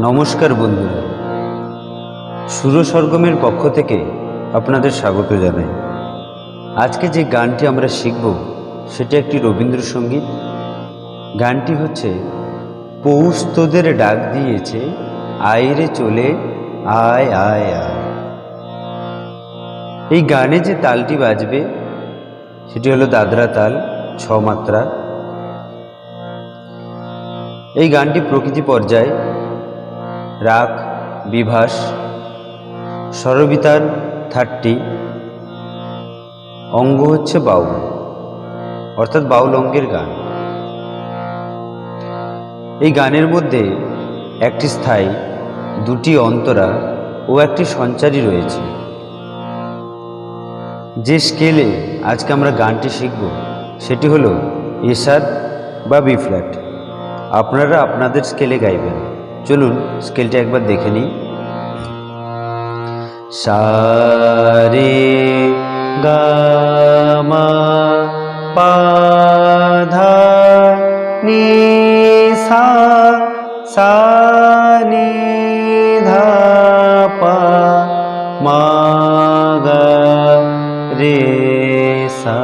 নমস্কার বন্ধুরা সুর সরগমের পক্ষ থেকে আপনাদের স্বাগত জানাই। আজকে যে গানটি আমরা শিখব, সেটা একটি রবীন্দ্রসঙ্গীত। গানটি হচ্ছে, পৌষ তোদের ডাক দিয়েছে আয়রে চলে, আয় আয় আয়। এই গানে যে তালটি বাজবে, সেটি হলো দাদরা তাল, ছ মাত্রা। এই গানটি প্রকৃতি পর্যায়ে রাগ, বিভাস স্বরবিতান থার্টি। অঙ্গ হচ্ছে বাউল, অর্থাৎ বাউল অঙ্গের গান। এই গানের মধ্যে একটি স্থায়ী, দুটি অন্তরা ও একটি সঞ্চারী রয়েছে। যে স্কেলে আজকে আমরা গানটি শিখব, সেটি হলো এসার বা বি ফ্ল্যাট। আপনারা আপনাদের স্কেলে গাইবেন। চলুন স্কেলটা একবার দেখে নিই। সারে গামা পাধা নি সা সা নি ধা পা মা গা রে সা।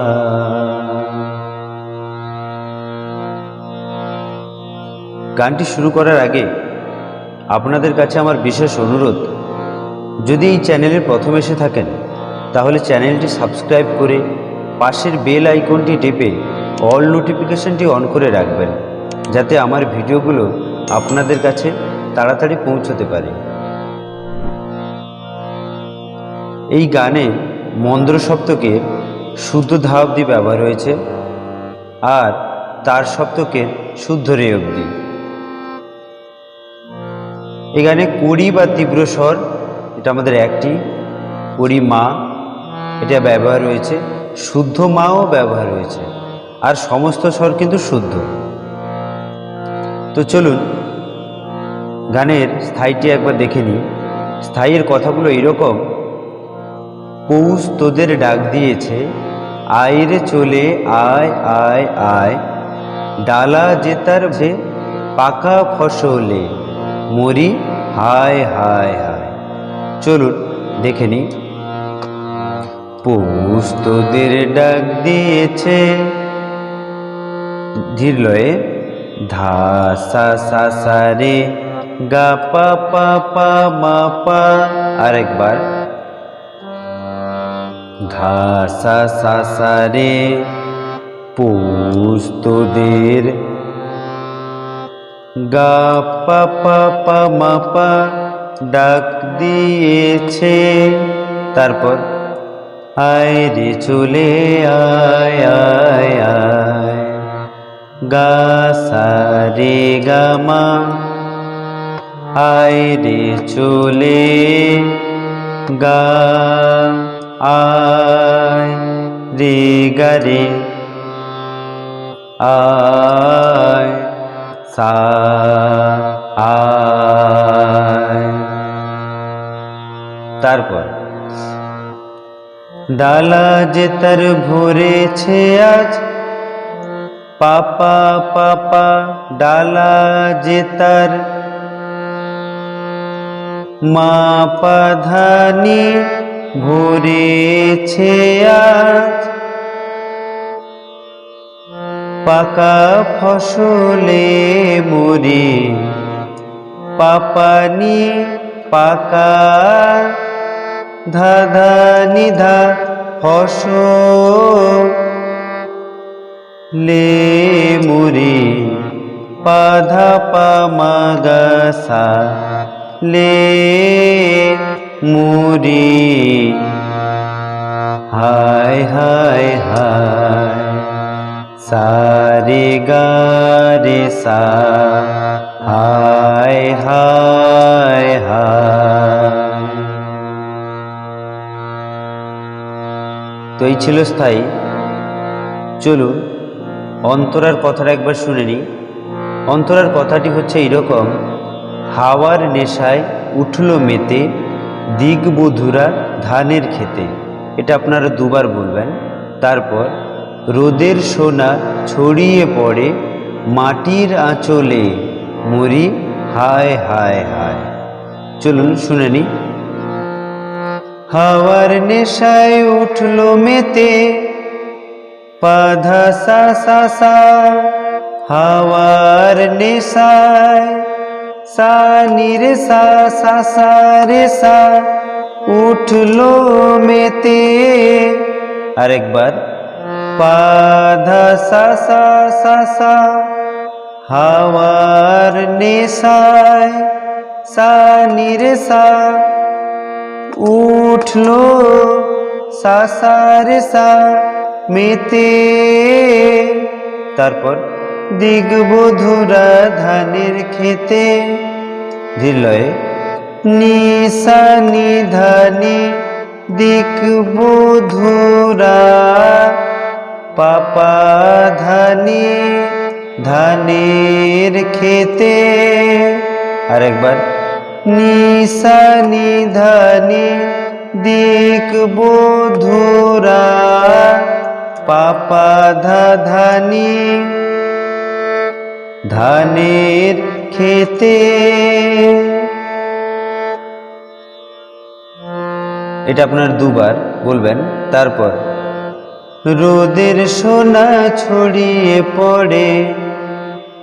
গানটি শুরু করার আগে আপনাদের কাছে আমার বিশেষ অনুরোধ। যদি এই চ্যানেলের প্রথম এসে থাকেন, তাহলে চ্যানেলটি সাবস্ক্রাইব করে পাশের বেল আইকনটি টিপে অল নোটিফিকেশনটি অন করে রাখবেন, যাতে আমার ভিডিওগুলো আপনাদের কাছে তাড়াতাড়ি পৌঁছতে পারে। এই গানে মন্দ্র সপ্তকের শুদ্ধ ধা অবধি ব্যবহার হয়েছে, আর তার সপ্তকের শুদ্ধ রে অবধি এখানে কুড়ি বা তীব্র স্বর, এটা আমাদের একটি। কুড়ি মা, এটা ব্যবহার হয়েছে শুদ্ধ মাও ব্যবহার হয়েছে আর সমস্ত স্বর কিন্তু শুদ্ধ। তো চলুন, গানের স্থায়ীটি একবার দেখে নিই। স্থায়ীর কথাগুলো এরকম পৌষ তোদের ডাক দিয়েছে আয়রে চলে, আয় আয় আয়। ডালা জেতার পাকা ফসলে, মরি হায় হায় হায়। চলুন, দেখে নি পৌষ তোদের ডাক দিয়েছে। ধীর লয়ে ধা, সা সা সা, রে, গা, পা পা পা, মা, পা, আরেকবার। ধা, সা সা সা, রে পৌষ তোদের গা পা ডাক দিয়েছে। তারপর, আয় রে চলে আয় আয় আয়। গা সা রে গা মা, আয় রে চলে। গা, আয় রে গা রে, আয়। সা তারপর ডালা যে তার ভরেছে আজ, পাপা পাপা ডালা যে তার। মা পাধানি ভরেছে আজ পাকা ফসলে মরি। পাপানি পাকা, ধাধা নিধা ফসলে মুরি। পাধা পামাগাসা লে মুরি। হায় হায় হায়। সারে গারে সা হায় হায় হায় তো এই ছিল স্থায়ী। চলুন, অন্তরার কথাটা একবার শুনে নিই। অন্তরার কথাটি হচ্ছে এইরকম হাওয়ার নেশায় উঠল মেতে, দিগবধুরা ধানের খেতে এটা আপনারা দুবার বলবেন, তারপর রোদের সোনা ছড়িয়ে পড়ে, মাটির আঁচলে মরি হায় হায় হায়। চলুন, শুনে নি হাওয়ার নেশায় উঠল মেতে পাধা সা সা সা। হাওয়ার নেশায় সা নিরে সা সা সা, রে, সা। উঠল মেতে। আরেকবার। পাধা সা সা সা সা হাওয়ার নেশায় সা নিরে সা উঠল সা সা মেতে। তারপর দিগবধুরা ধানের খেতে ধীরলয়ে নিশা নিধানি দিকবধুরা পাপা ধানি ধানের খেতে আরেকবার নিশা নিধানি দিকবধুরা পাপা ধা ধানি ধানের খেতে এটা আপনার দুবার বলবেন, তারপর রোদের সোনা ছড়িয়ে পড়ে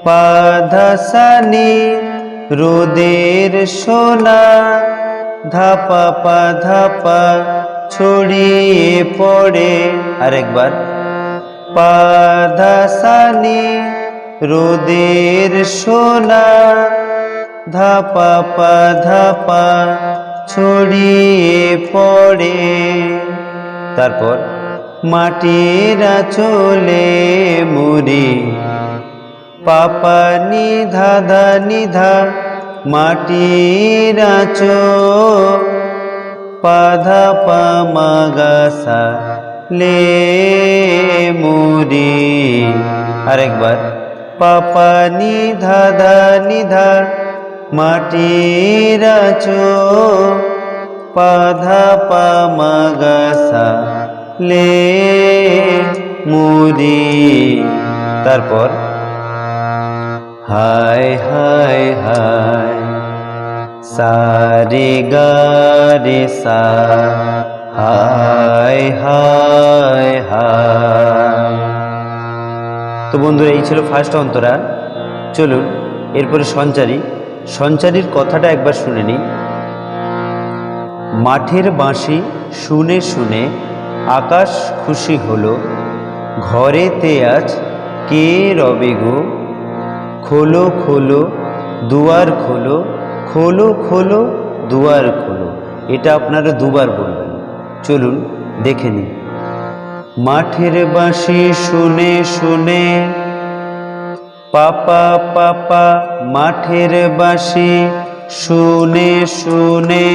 পাধাসানি রোদের সোনা ধাপা পা ধাপা ছড়িয়ে পড়ে। আরেকবার পাধাসানি রোদের সোনা ধাপা পা ধাপা ছড়িয়ে পড়ে। তারপর মাটির চলে মুড়ি। পাপা নিধা ধা নিধা মাটির চো পাধা পা মাগাসা লে মুড়ি। আরেকবার। পাপা নিধা ধা নিধা মাটির চো পাধা পা মাগাসা লে মুড়ি তারপর, হায় হায় হায়, সারে গারে সা, হায় হায় হায়। তো বন্ধুরা, এই ছিল ফার্স্ট অন্তরা। চলুন, এরপরে সঞ্চারী। সঞ্চারীর কথাটা একবার শুনে নিই। মাঠের বাঁশি শুনে শুনে আকাশ খুশি হলো, ঘরেতে আজ কে রবে গো? খোলো খোলো, দুয়ার খোলো খোলো খোলো, দুয়ার খোলো। এটা আপনারা দুবার বলবেন। চলুন, দেখে নিন মাঠের বাঁশি শুনে শুনে, পাপা পাপা, মাঠের বাঁশি শুনে শুনে,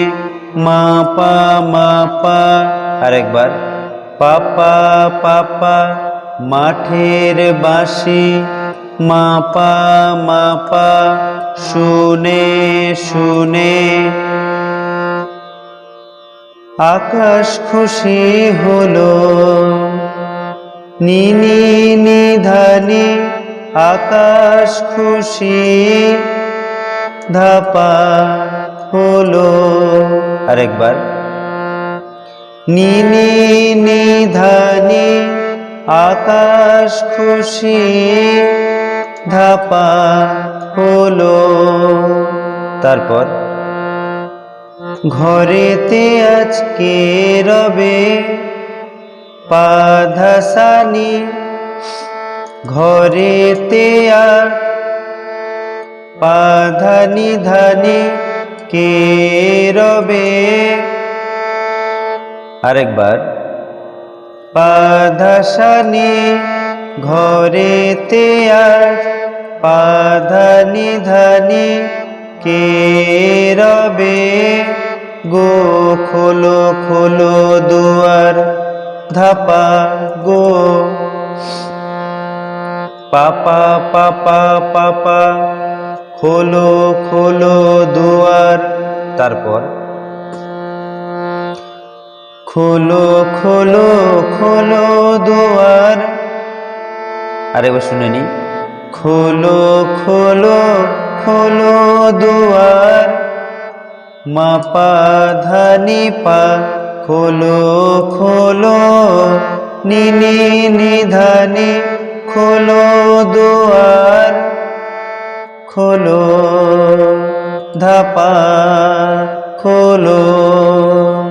মাপা মাপা, আরেকবার। পাপা পাপা, মাঠের বাঁশি, মাপা মাপা, শুনে শুনে। আকাশ খুশি হলো, নিনি নিধানি, আকাশ খুশি ধাপা হলো। আরেকবার। নিনি নিধানি আকাশ খুশি ধাপা হলো। তারপর, ঘরেতে আজকে রবে পাধাসানি ঘরেতে আর পাধানি ধানি কে রবে? আরেকবার। পাধাসানি ঘরেতে আর পাধানি ধানি কে রবে? গো খোলো খোলো দুয়ার ধাপা গো। পাপা পাপা পাপা, খোলো খোলো দুয়ার। তারপর খোলো খোলো খোলো দুয়ার। আরেকবার শুনে নি। খোলো খোলো খোলো দুয়ার। মা পা ধানি পা। খোলো খোলো নিনি নিধানি খোলো দুয়ার। খোলো ধাপা খোলো।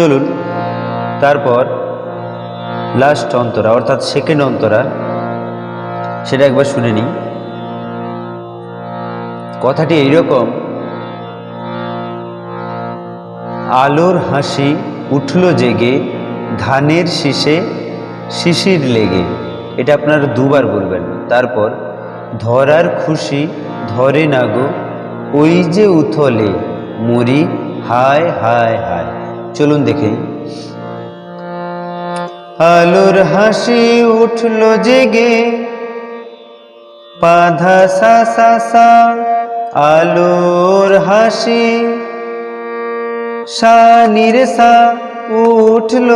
চলুন। তারপর লাস্ট অন্তরা, অর্থাৎ সেকেন্ড অন্তরা, সেটা একবার শুনে নিই। কথাটি এইরকম, আলোর হাসি উঠল জেগে, ধানের শীষে শিশির লেগে। এটা আপনারা দুবার বলবেন। তারপর, ধরার খুশি ধরে না গো, ওই যে উথলে, মরি, হায় হায় হায়। চলুন দেখে। আলোর হাসি উঠল জেগে। পাধা সা সা সা, আলোর হাসি। শানির সা উঠল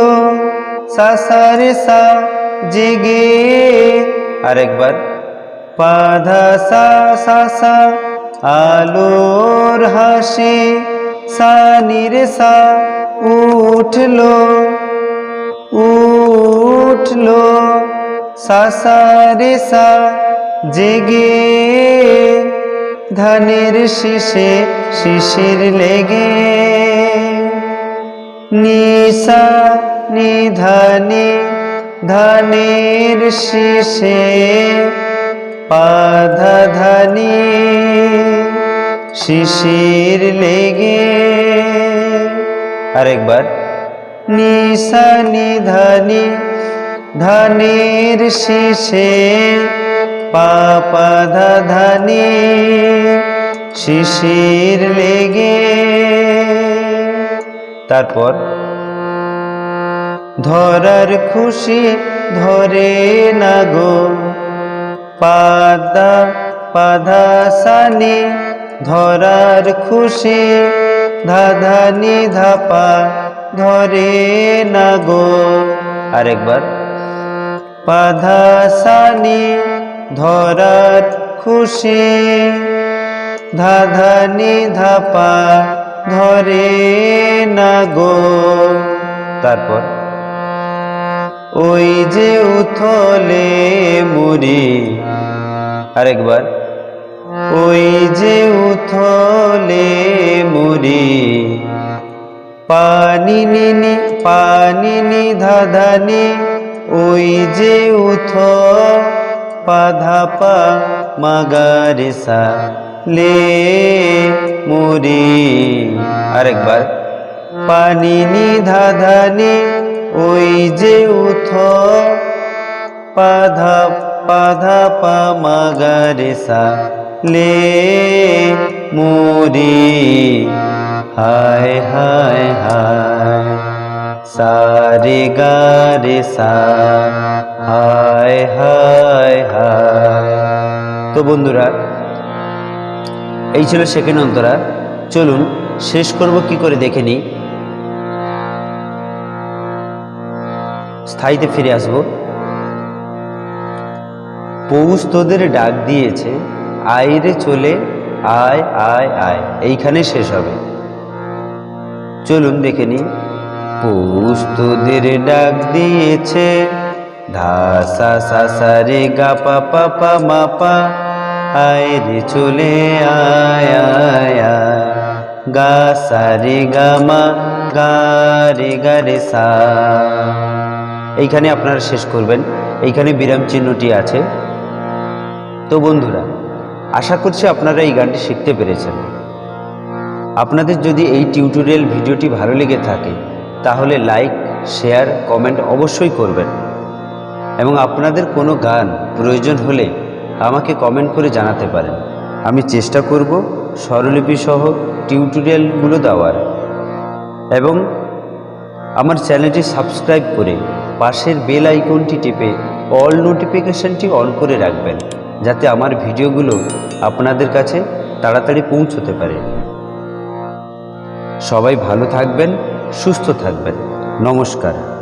সাসারে সা জেগে। আরেকবার। পাধা সা সা সা, আলোর হাসি। সা শানির সা উঠল উঠল, সাসারে সা জেগে। ধানের শীষে শিশির লেগে। নিশা নিধানে ধানের শীষে পাধা ধানি শিশির লেগে। আরেকবার। নিশা নিধানি ধানের শীষে পাপা ধানি শিশির লেগে। তারপর? ধরার খুশি ধরে না গো। পাদা পাধা সানি ধরার খুশি ধাধানি ধাপা ধরে না গো আরেকবার। পাধা সানি খুশি। ধাধানি ধাপা ধরে না গো তারপর। ওই যে উথলে মুড়ি। আরেকবার। ওই যে উথলে মুড়ি। পানি নিনি, পানি নি ধাধানি ওই যে উথ পাধাপা মাগারেসা লে মুড়ি। আরেকবার। পানি নি ধাধানি ওই যে উথ, পাধা পাধা পা মাগারেসা লে মুড়ি হায় হায় হায়। সারে গারে সা। হায় হায় হায়। তো বন্ধুরা, এই ছিল সেকেন্ড অন্তরা। চলুন, শেষ করব কি করে দেখে নিই। স্থায়ীতে ফিরে আসব। পৌষ তোদের ডাক দিয়েছে। আইরে চলে, আয় আয় আয়। এইখানে শেষ হবে। চলুন দেখে নিই। পৌষ তোদের ডাক দিয়েছে, ধা, সা সা সা, রে, গা, পা পা পা, মা, পা। আয় রে চলে, আয় আয় আয়। গা, সা, রে, গা, মা, গা, রে গা, রে, সা। এইখানে আপনারা শেষ করবেন। এইখানে বিরাম চিহ্নটি আছে। তো বন্ধুরা আশা করছি আপনারা এই গানটি শিখতে পেরেছেন। আপনাদের যদি এই টিউটোরিয়াল ভিডিওটি ভালো লেগে থাকে, তাহলে লাইক, শেয়ার, কমেন্ট অবশ্যই করবেন। এবং আপনাদের কোনো গান প্রয়োজন হলে আমাকে কমেন্ট করে জানাতে পারেন। আমি চেষ্টা করব স্বরলিপি সহ টিউটোরিয়ালগুলো দেওয়ার। এবং আমার চ্যানেলটি সাবস্ক্রাইব করে পাশের বেল আইকনটি টিপে অল নোটিফিকেশনটি অন করে রাখবেন। যাতে আমার ভিডিওগুলো আপনাদের কাছে তাড়াতাড়ি পৌঁছতে পারে। সবাই ভালো থাকবেন সুস্থ থাকবেন। নমস্কার।